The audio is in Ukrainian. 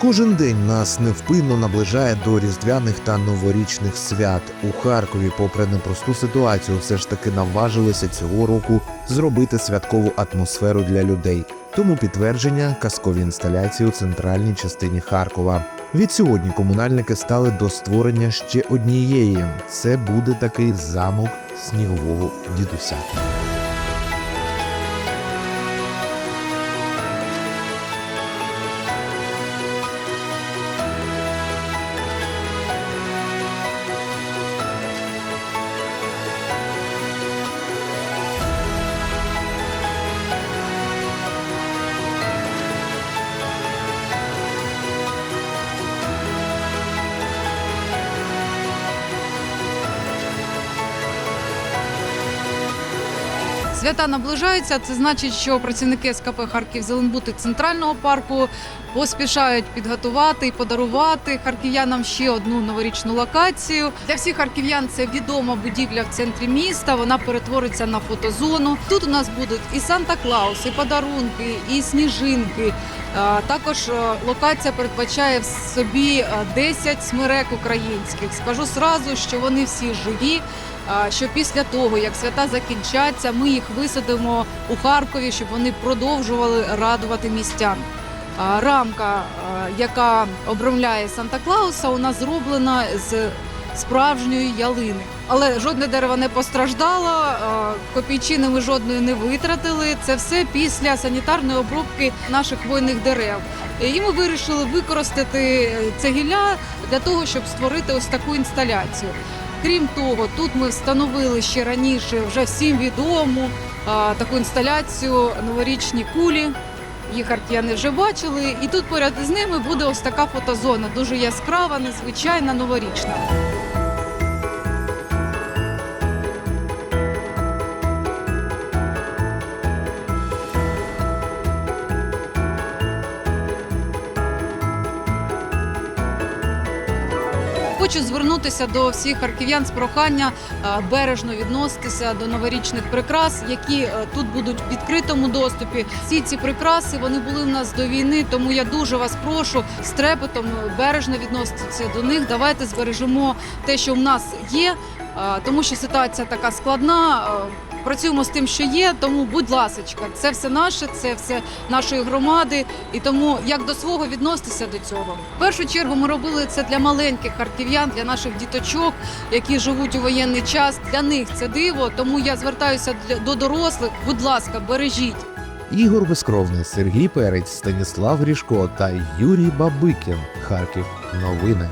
Кожен день нас невпинно наближає до різдвяних та новорічних свят. У Харкові, попри непросту ситуацію, все ж таки наважилися цього року зробити святкову атмосферу для людей. Тому підтвердження казкові інсталяції у центральній частині Харкова. Від сьогодні комунальники стали до створення ще однієї. Це буде такий замок снігового дідуся. Свята наближаються. Це значить, що працівники СКП Харків Зеленбути центрального парку поспішають підготувати і подарувати харків'янам ще одну новорічну локацію. Для всіх харків'ян це відома будівля в центрі міста. Вона перетвориться на фотозону. Тут у нас будуть і Санта Клаус, і подарунки, і сніжинки. Також е, локація передбачає в собі е, 10 смерек українських. Скажу зразу, що вони всі живі. Що після того, як свята закінчаться, ми їх висадимо у Харкові, щоб вони продовжували радувати містян. Рамка, яка обрамляє Санта Клауса, нас зроблена з справжньої ялини. Але жодне дерево не постраждало, копійчини ми жодної не витратили. Це все після санітарної обробки наших хвойних дерев. І ми вирішили використати е, це гілля для того, щоб створити ось таку інсталяцію. Крім того, тут ми встановили ще раніше вже всім відому таку інсталяцію новорічні кулі. Їх харків'яни вже бачили, і тут поряд з ними буде ось така фотозона, дуже яскрава, незвичайна, новорічна. Хочу звернутися до всіх харків'ян з прохання е, бережно відноситися до новорічних прикрас, які е, тут будуть в відкритому доступі. Всі ці прикраси вони були в нас до війни, тому я дуже вас прошу з трепетом е, бережно відноситися до них. Давайте збережемо те, що в нас є, тому що ситуація така складна. Працюємо з тим, що є, тому будь ласочка, це все наше, це все нашої громади, і тому як до свого відноситися до цього. В першу чергу ми робили це для маленьких харків'ян, для наших діточок, які живуть у воєнний час. Для них це диво. Тому я звертаюся до дорослих. Будь ласка, бережіть. Ігор Безкровний, Сергій Перець, Станіслав Грішко та Юрій Бабикін. Харків. Новини.